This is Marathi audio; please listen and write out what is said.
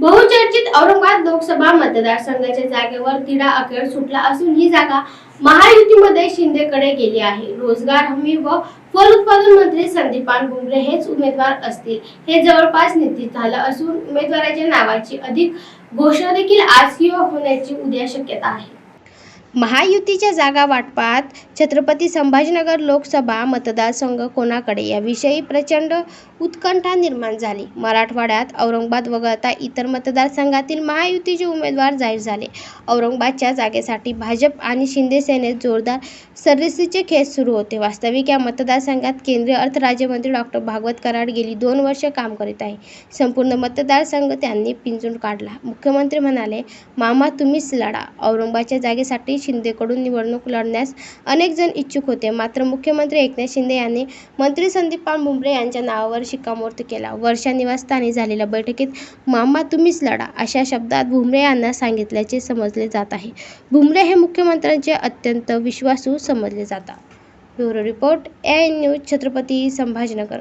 बहुचर्चित औरंगाबाद लोकसभा मतदारसंघाच्या जागेवर तिढा अखेर सुटला असून ही जागा महायुतीमध्ये शिंदेकडे गेली आहे. रोजगार हमी व फल उत्पादन मंत्री संदीपान भुमरे हेच उमेदवार असतील. हे जवळपास निश्चित झालं असून उमेदवाराच्या नावाची अधिक घोषणा देखील आज किंवा होण्याची उद्या शक्यता आहे. महायुतीच्या जागा वाटपात छत्रपती संभाजीनगर लोकसभा मतदारसंघ कोणाकडे? याविषयी प्रचंड उत्कंठा निर्माण झाली. मराठवाड्यात औरंगाबाद वगळता इतर मतदारसंघातील महायुतीचे उमेदवार जाहीर झाले. औरंगाबादच्या जागेसाठी भाजप आणि शिंदे सेनेत जोरदार सरसीचे खेळ सुरू होते. वास्तविक या मतदारसंघात केंद्रीय अर्थराज्यमंत्री डॉक्टर भागवत कराड गेली दोन वर्ष काम करीत आहे. संपूर्ण मतदारसंघ त्यांनी पिंजून काढला. मुख्यमंत्री म्हणाले मामा तुम्हीच लढा. औरंगाबादच्या जागेसाठी शिंदेकडून निवडणूक लढण्यास अनेक जण इच्छुक होते. मात्र मुख्यमंत्री एकनाथ शिंदे यांनी मंत्री संदीपान भुमरे यांच्या नावावर शिक्कामोर्तब केला. वर्षा निवासस्थानी झालेल्या बैठकीत मामा तुम्हीच लढा अशा शब्दात भुमरे यांना सांगितल्याचे समजले जात आहे. भुमरे हे मुख्यमंत्र्यांचे अत्यंत विश्वासू समजले जातात. Bureau report A news Chhatrapati Sambhajinagar.